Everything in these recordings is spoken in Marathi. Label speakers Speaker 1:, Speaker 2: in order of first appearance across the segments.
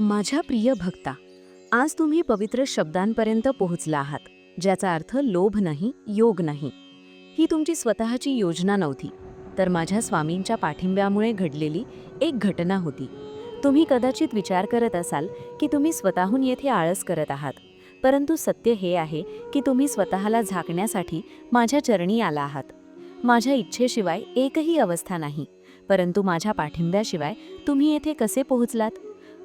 Speaker 1: माझ्या प्रिय भक्ता आज तुम्ही पवित्र शब्दांपर्यंत पोहोचला आहात ज्याचा अर्थ लोभ नाही योग नाही. ही तुमची स्वतःची योजना नव्हती तर माझ्या स्वामींच्या पाठिंब्यामुळे घडलेली एक घटना होती. तुम्ही कदाचित विचार करत असाल की तुम्ही स्वतःहून येथे आळस करत आहात परंतु सत्य हे आहे की तुम्ही स्वतःला झाकण्यासाठी माझ्या चरणी आला आहात. माझ्या इच्छेशिवाय एकही अवस्था नाही परंतु माझ्या पाठिंब्याशिवाय तुम्ही येथे कसे पोहोचलात?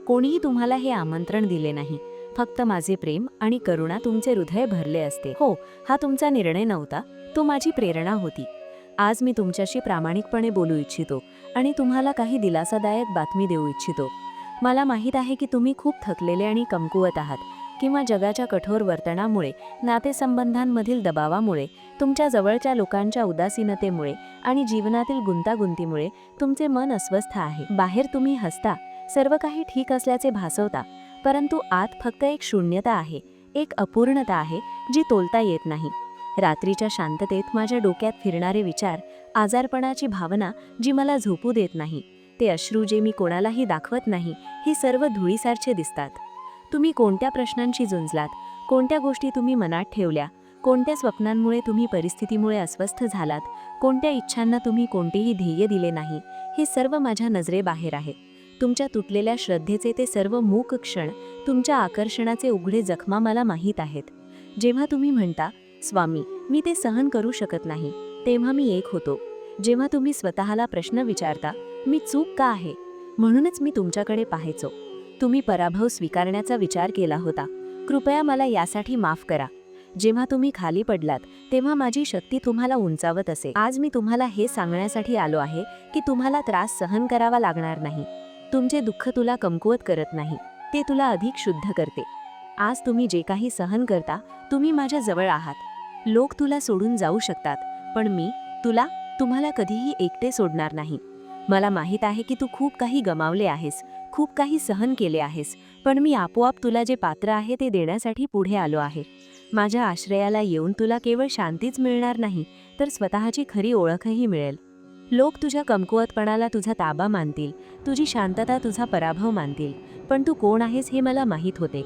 Speaker 1: कोणीही तुम्हाला हे आमंत्रण दिले नाही. फक्त माझे प्रेम आणि करुणा तुमचे हृदय भरले असते. हो हा तुमचा निर्णय नव्हता. तो माझी प्रेरणा होती. आज मी तुमच्याशी प्रामाणिकपणे बोलू इच्छितो आणि तुम्हाला काही दिलासादायक बातमी देऊ इच्छितो. मला माहीत आहे की तुम्ही खूप थकलेले आणि कमकुवत आहात किंवा जगाच्या कठोर वर्तनामुळे नातेसंबंधांमधील दबावामुळे तुमच्या जवळच्या लोकांच्या उदासीनतेमुळे आणि जीवनातील गुंतागुंतीमुळे तुमचे मन अस्वस्थ आहे. बाहेर तुम्ही हसता सर्व काही ठीक असल्याचे भासवता परंतु आत फक्त एक शून्यता आहे एक अपूर्णता आहे जी तोलता येत नाही. रात्रीच्या शांततेत माझ्या डोक्यात फिरणारे विचार आजारपणाची भावना जी मला झोपू देत नाही ते अश्रू जे मी कोणालाही दाखवत नाही ही सर्व धुळीसारखे दिसतात. तुम्ही कोणत्या प्रश्नांशी झुंजलात? कोणत्या गोष्टी तुम्ही मनात ठेवल्या? कोणत्या स्वप्नांमुळे तुम्ही परिस्थितीमुळे अस्वस्थ झालात? कोणत्या इच्छांना तुम्ही कोणतेही ध्येय दिले नाही? हे सर्व माझ्या नजरेबाहेर आहे. तुमच्या तुटलेल्या श्रद्धेचे ते सर्व मूक क्षण तुमच्या आकर्षणाचे उघडे जखमा मला माहीत आहेत. जेव्हा तुम्ही म्हणता स्वामी मी ते सहन करू शकत नाही तेव्हा मी एक होतो. जेव्हा तुम्ही स्वतःला प्रश्न विचारता मी चूक का आहे? म्हणूनच मी तुमच्याकडे पाहायचो. तुम्ही पराभव स्वीकारण्याचा विचार केला होता. कृपया मला यासाठी माफ करा. जेव्हा तुम्ही खाली पडलात तेव्हा माझी शक्ती तुम्हाला उंचावत असे. आज मी तुम्हाला हे सांगण्यासाठी आलो आहे की तुम्हाला त्रास सहन करावा लागणार नाही. तुमचे दुःख तुला कमकुवत करत नाही ते तुला अधिक शुद्ध करते. आज तुम्ही जे काही सहन करता तुम्ही माझ्या जवळ आहात. लोक तुला सोडून जाऊ शकतात पण मी तुला तुम्हाला कधीही एकटे सोडणार नाही. मला माहीत आहे की तू खूप काही गमावले आहेस खूप काही सहन केले आहेस पण मी आपोआप तुला जे पात्र आहे ते देण्यासाठी पुढे आलो आहे. माझ्या आश्रयाला येऊन तुला केवळ शांतीच मिळणार नाही तर स्वतःची खरी ओळखही मिळेल. लोक तुझ्या कमकुवतपणाला तुझा ताबा मानतील तुझी शांतता तुझा पराभव मानतील पण तू कोण आहेस हे मला माहीत होते.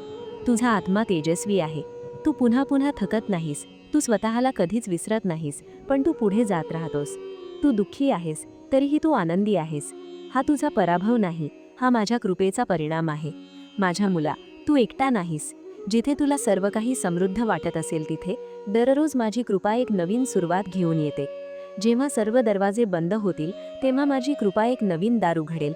Speaker 1: तुझा आत्मा तेजस्वी आहे. तू पुन्हा पुन्हा थकत नाहीस. तू स्वतःला कधीच विसरत नाहीस पण तू पुढे जात राहतोस. तू दुःखी आहेस तरीही तू आनंदी आहेस. हा तुझा पराभव नाही हा माझ्या कृपेचा परिणाम आहे. माझ्या मुला तू एकटा नाहीस. जिथे तुला सर्व काही समृद्ध वाटत असेल तिथे दररोज माझी कृपा एक नवीन सुरुवात घेऊन येते. जेव्हा सर्व दरवाजे बंद होतील तेव्हा माझी कृपा एक नवीन दार उघडेल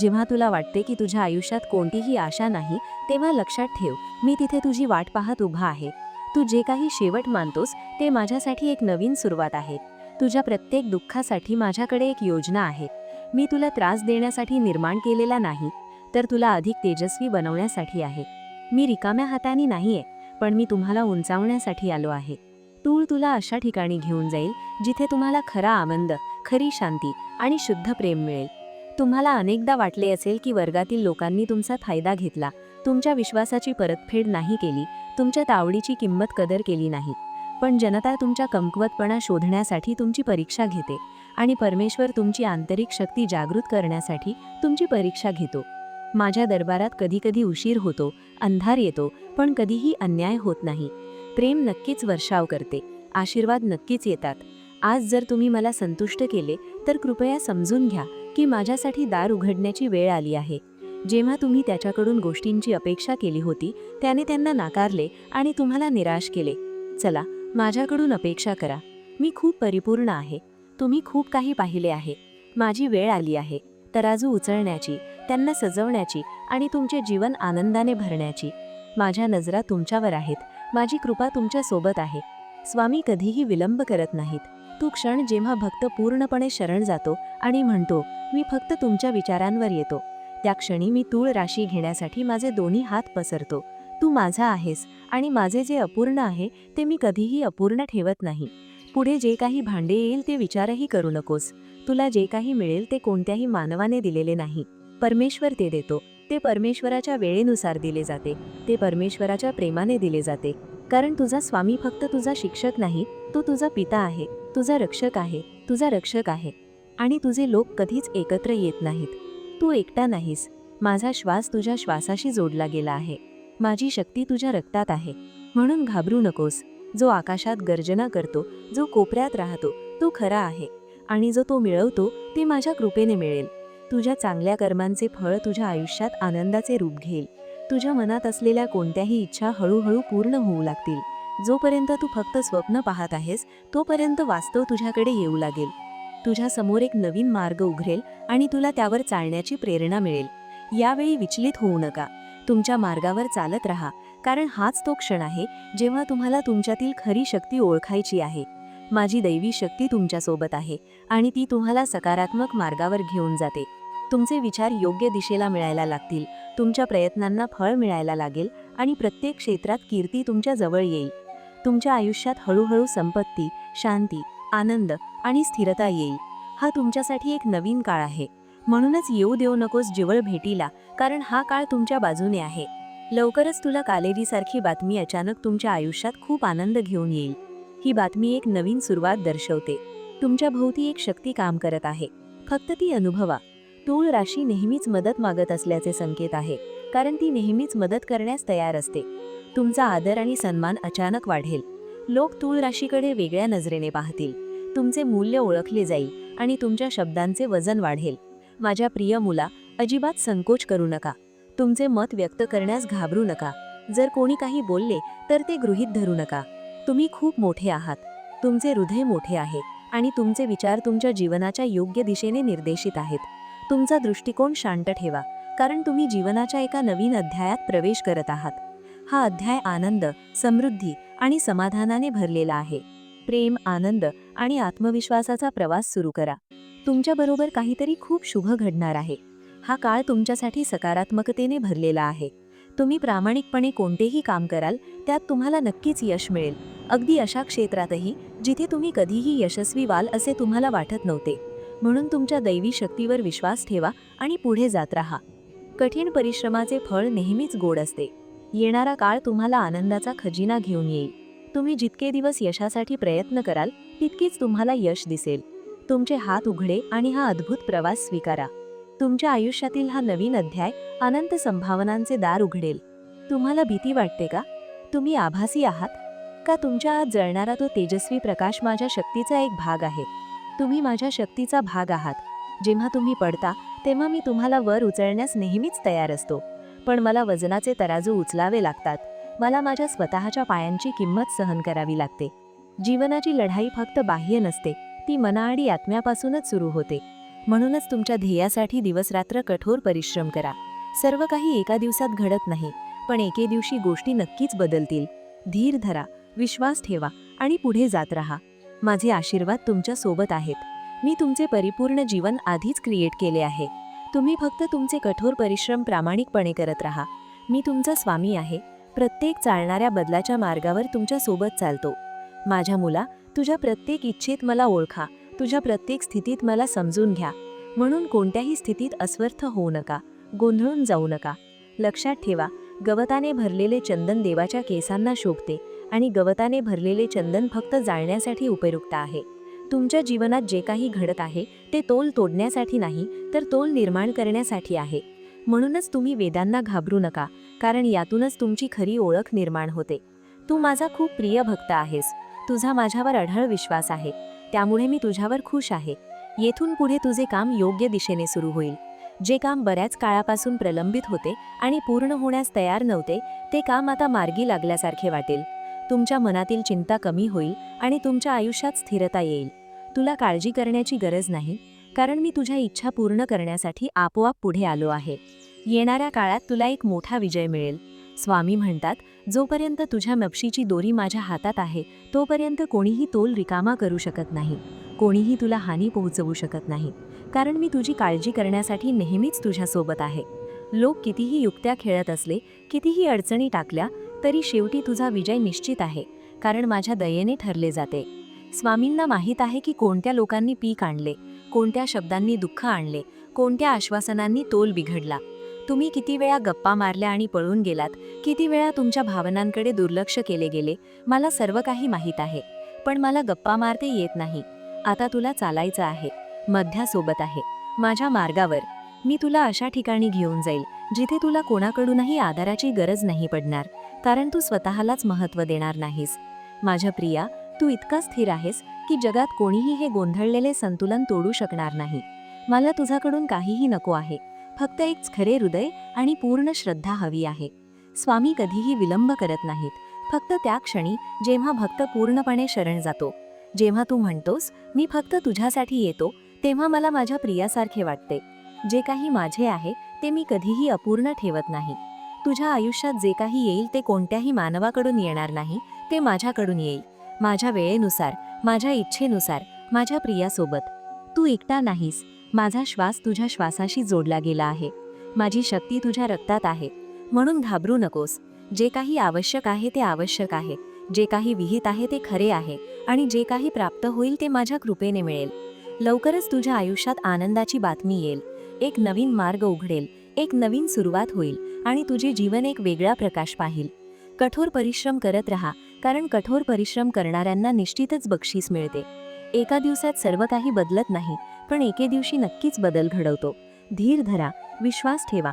Speaker 1: जेव्हा तुला वाटते की तुझ्या आयुष्यात कोणतीही आशा नाही तेव्हा लक्षात ठेव मी तिथे तुझी वाट पाहत उभा आहे. तू जे काही शेवट मानतोस ते माझ्यासाठी एक नवीन सुरुवात आहे. तुझ्या प्रत्येक दुःखासाठी माझ्याकडे एक योजना आहे. मी तुला त्रास देण्यासाठी निर्माण केलेला नाही तर तुला अधिक तेजस्वी बनवण्यासाठी आहे. मी रिकाम्या हाताने नाहीये पण मी तुम्हाला उंचावण्यासाठी आलो आहे. तूळ तुला अशा ठिकाणी घेऊन जाईल जिथे तुम्हाला खरा आनंद खरी शांती आणि शुद्ध प्रेम मिळेल. तुम्हाला अनेकदा वाटले असेल की वर्गातील लोकांनी तुमचा फायदा घेतला तुमच्या विश्वासाची परतफेड नाही केली तुमच्या तावडीची किंमत कदर केली नाही. पण जनता तुमच्या कमकुवतपणा शोधण्यासाठी तुमची परीक्षा घेते आणि परमेश्वर तुमची आंतरिक शक्ती जागृत करण्यासाठी तुमची परीक्षा घेतो. माझ्या दरबारात कधीकधी उशीर होतो अंधार येतो पण कधीही अन्याय होत नाही. प्रेम नक्कीच वर्षाव करते आशीर्वाद नक्कीच येतात. आज जर तुम्ही मला संतुष्ट केले तर कृपया समजून घ्या की माझ्यासाठी दार उघडण्याची वेळ आली आहे. जेव्हा तुम्ही त्याच्याकडून गोष्टींची अपेक्षा केली होती त्याने त्यांना नाकारले आणि तुम्हाला निराश केले. चला माझ्याकडून अपेक्षा करा. मी खूप परिपूर्ण आहे. तुम्ही खूप काही पाहिले आहे. माझी वेळ आली आहे. तराजू उचलण्याची त्यांना सजवण्याची आणि तुमचे जीवन आनंदाने भरण्याची. माझ्या नजरा तुमच्यावर आहेत. माझी कृपा तुमच्यासोबत आहे. स्वामी कधीही विलंब करत नाहीत. तू क्षण जेव्हा भक्त पूर्णपणे शरण जातो आणि म्हणतो मी फक्त तुमच्या विचारांवर येतो. त्या क्षणी मी तूळ राशी घेण्यासाठी माझे दोन्ही हात पसरतो. तू माझा आहेस आणि माझे जे अपूर्ण आहे ते मी कधीही अपूर्ण ठेवत नाही. पुढे जे काही भांडे येईल ते विचारही करू नकोस. तुला जे काही मिळेल ते कोणत्याही मानवाने दिलेले नाही. परमेश्वर ते देतो. ते परमेश्वराच्या वेळेनुसार दिले जाते. ते परमेश्वराच्या प्रेमाने दिले जाते. कारण तुझा स्वामी फक्त तुझा शिक्षक नाही तो तुझा पिता आहे तुझा रक्षक आहे तुझा रक्षक आहे. आणि तुझे लोक कधीच एकत्र येत नाहीत. तू एकटा नाहीस. माझा श्वास तुझ्या श्वासाशी जोडला गेला आहे. माझी शक्ती तुझ्या रक्तात आहे. म्हणून घाबरू नकोस. जो आकाशात गर्जना करतो जो कोपऱ्यात राहतो तो खरा आहे. आणि जो तो मिळवतो ते माझ्या कृपेने मिळेल. तुझ्या चांगल्या कर्मांचे फळ तुझ्या आयुष्यात आनंदाचे रूप घेईल. तुझ्या मनात असलेल्या कोणत्याही इच्छा हळूहळू पूर्ण होऊ लागतील. जोपर्यंत तू फक्त स्वप्न पाहत आहेस तोपर्यंत वास्तव तुझ्याकडे येऊ लागेल. तुझ्या समोर एक नवीन मार्ग उघडेल आणि तुला त्यावर चालण्याची प्रेरणा मिळेल. यावेळी विचलित होऊ नका. तुमच्या मार्गावर चालत राहा कारण हाच तो क्षण आहे जेव्हा तुम्हाला तुमच्यातील खरी शक्ती ओळखायची आहे. माझी दैवी शक्ती तुमच्यासोबत आहे आणि ती तुम्हाला सकारात्मक मार्गावर घेऊन जाते. तुमचे विचार योग्य दिशेला मिळायला लागतील तुमच्या प्रयत्नांना फळ मिळायला लागेल आणि प्रत्येक क्षेत्रात कीर्ती तुमच्या जवळ येईल. तुमच्या आयुष्यात हळूहळू संपत्ती शांती आनंद आणि स्थिरता येईल. हा तुमच्यासाठी एक नवीन काळ आहे. म्हणूनच येऊ देऊ नकोस जिवळ भेटीला कारण हा काळ तुमच्या बाजूने आहे. लवकरच तुला कालेरीसारखी बातमी अचानक तुमच्या आयुष्यात खूप आनंद घेऊन येईल. ही बातमी एक नवीन सुरुवात दर्शवते. तुमच्या भोवती एक शक्ती काम करत आहे. फक्त ती अनुभवा. तूळ राशी नेहमीच मदत मागत असल्याचे संकेत आहे कारण ती नेहमीच मदत करण्यास तयार असते. तुमचा आदर आणि सन्मान अचानक वाढेल. लोक तूळ राशीकडे वेगळ्या नजरेने पाहतील. तुमचे मूल्य ओळखले जाईल आणि तुमच्या शब्दांचे वजन वाढेल. माझ्या प्रिय मुला अजिबात संकोच करू नका. तुमचे मत व्यक्त करण्यास घाबरू नका. जर कोणी काही बोलले तर ते गृहीत धरू नका. तुम्ही खूप मोठे आहात. तुमचे हृदय मोठे आहे आणि तुमचे विचार तुमच्या जीवनाच्या योग्य दिशेने निर्देशित आहेत. तुमचा दृष्टिकोन शांत ठेवा कारण तुम्ही जीवनाच्या एका नवीन अध्यायात प्रवेश करत आहात. हा अध्याय आनंद समृद्धी आणि समाधानाने भरलेला आहे. प्रेम आनंद आणि आत्मविश्वासाचा प्रवास सुरू करा. तुमच्याबरोबर काहीतरी खूप शुभ घडणार आहे. हा काळ तुमच्यासाठी सकारात्मकतेने भरलेला आहे. तुम्ही प्रामाणिकपणे कोणतेही काम कराल त्यात तुम्हाला नक्कीच यश मिळेल. अगदी अशा क्षेत्रातही जिथे तुम्ही कधीही यशस्वी व्हाल असे तुम्हाला वाटत नव्हते. म्हणून तुमच्या दैवी शक्तीवर विश्वास ठेवा आणि पुढे जात राहा. कठीण परिश्रमाचे फळ नेहमीच गोड असते. येणारा काळ तुम्हाला आनंदाचा खजिना घेऊन येईल. तुम्ही जितके दिवस यशासाठी प्रयत्न कराल तितकीच तुम्हाला यश दिसेल. तुमचे हात उघडे आणि हा अद्भुत प्रवास स्वीकारा. तुमच्या आयुष्यातील हा नवीन अध्याय अनंत संभावनांचे दार उघडेल. तुम्हाला भीती वाटते का? तुम्ही आभासी आहात. का तुमच्या आत जळणारा तो तेजस्वी प्रकाश माझ्या शक्तीचा एक भाग आहे. तुम्ही माझ्या शक्तीचा भाग आहात. जेव्हा तुम्ही पडता तेव्हा मी तुम्हाला वर उचलण्यास नेहमीच तयार असतो. पण मला वजनाचे तराजू उचलावे लागतात. मला माझ्या स्वतःच्या पायांची किंमत सहन करावी लागते. जीवनाची लढाई फक्त बाह्य नसते ती मना आणि आत्म्यापासूनच सुरू होते. म्हणूनच तुमच्या ध्येयासाठी दिवसरात्र कठोर परिश्रम करा. सर्व काही एका दिवसात घडत नाही पण एके दिवशी गोष्टी नक्कीच बदलतील. धीर धरा. विश्वास ठेवा आणि पुढे जात राहा. माझे आशीर्वाद तुमच्यासोबत आहेत. मी तुमचे परिपूर्ण जीवन आधीच क्रिएट केले आहे. तुम्ही फक्त तुमचे कठोर परिश्रम प्रामाणिकपणे करत राहा. मी तुमचा स्वामी आहे. प्रत्येक चालणाऱ्या बदलाच्या मार्गावर तुमच्यासोबत चालतो. माझ्या मुला तुझ्या प्रत्येक इच्छेत मला ओळखा. तुझ्या प्रत्येक स्थितीत मला समजून घ्या. म्हणून कोणत्याही स्थितीत अस्वर्थ होऊ नका. गोंधळून जाऊ नका. लक्षात ठेवा गवताने भरलेले चंदन देवाच्या केसांना शोभते. आणि गवताने भरलेले चंदन फक्त जाळण्यासाठी उपयुक्त आहे. तुमच्या जीवनात जे काही घडत आहे ते तोल तोडण्यासाठी नाही तर तोल निर्माण करण्यासाठी आहे. म्हणूनच तुम्ही वेदांना घाबरू नका कारण यातूनच तुमची खरी ओळख निर्माण होते. तू माझा खूप प्रिय भक्त आहेस. तुझा माझ्यावर अढळ विश्वास आहे. त्यामुळे मी तुझ्यावर खुश आहे. येथून पुढे तुझे काम योग्य दिशेने सुरू होईल. जे काम बऱ्याच काळापासून प्रलंबित होते आणि पूर्ण होण्यास तयार नव्हते ते काम आता मार्गी लागल्यासारखे वाटेल. तुमच्या मनातील चिंता कमी होईल आणि तुमच्या आयुष्यात स्थिरता येईल. तुला काळजी करण्याची गरज नाही कारण मी तुझ्या इच्छा पूर्ण करण्यासाठी आपोआप पुढे आलो आहे. येणाऱ्या काळात तुला एक मोठा विजय मिळेल. स्वामी म्हणतात जोपर्यंत तुझ्या नपशीची दोरी माझ्या हातात आहे तोपर्यंत कोणीही तोल रिकामा करू शकत नाही. कोणीही तुला हानी पोहोचवू शकत नाही. कारण मी तुझी काळजी करण्यासाठी नेहमीच तुझ्यासोबत आहे. लोक कितीही युक्त्या खेळत असले कितीही अडचणी टाकल्या तरी शेवटी तुझा विजय निश्चित आहे कारण माझ्या दयेने ठरले जाते. स्वामींना माहीत आहे की कोणत्या लोकांनी पीक आणले कोणत्या शब्दांनी दुःख आणले कोणत्या आश्वासनांनी तोल बिघडला. तुम्ही किती वेळा गप्पा मारल्या आणि पळून गेलात किती वेळा तुमच्या भावनांकडे दुर्लक्ष केले गेले मला सर्व काही माहीत आहे पण मला गप्पा मारते येत नाही. आता तुला चालायचं आहे मध्यासोबत आहे माझ्या मार्गावर.
Speaker 2: मी तुला अशा ठिकाणी घेऊन जाईल जिथे तुला कोणाकडूनही आधाराची गरज नाही पडणार. कारण तू स्वतःलाच महत्त्व देणार नाहीस. माझ्या प्रिया तू इतका स्थिर आहेस की जगात कोणीही हे गोंधळलेले संतुलन तोडू शकणार नाही. मला तुझ्याकडून काहीही नको आहे. फक्त एक खरे हृदय आणि पूर्ण श्रद्धा हवी आहे. स्वामी कधीही विलंब करत नाहीत. फक्त त्या क्षणी जेव्हा भक्त पूर्णपणे शरण जातो जेव्हा तू म्हणतोस मी फक्त तुझ्यासाठी येतो तेव्हा मला माझ्या प्रियासारखे वाटते. जे काही माझे आहे ते मी कधीही अपूर्ण ठेवत नाही. तुझ्या आयुष्यात जे काही येईल ते कोणत्याही मानवाकडून येणार नाही ते माझ्याकडून येईल. माझ्या वेळेनुसार माझ्या इच्छेनुसार माझ्या प्रियासोबत. तू एकटा नाहीस. माझा श्वास तुझ्या श्वासाशी जोडला गेला आहे. माझी शक्ती तुझ्या रक्तात आहे. म्हणून घाबरू नकोस. जे काही आवश्यक आहे ते आवश्यक आहे. जे काही विहित आहे ते खरे आहे. आणि जे काही प्राप्त होईल ते माझ्या कृपेने मिळेल. लवकरच तुझ्या आयुष्यात आनंदाची बातमी येईल. एक नवीन मार्ग उघडेल. एक नवीन सुरुवात होईल. आणि तुझे जीवन एक वेगळा प्रकाश पाहिल. कठोर परिश्रम करत राहा कारण कठोर परिश्रम करणाऱ्यांना निश्चितच बक्षीस मिळते. एका दिवसात सर्व काही बदलत नाही पण एके दिवशी नक्कीच बदल घडवतो. धीर धरा विश्वास ठेवा.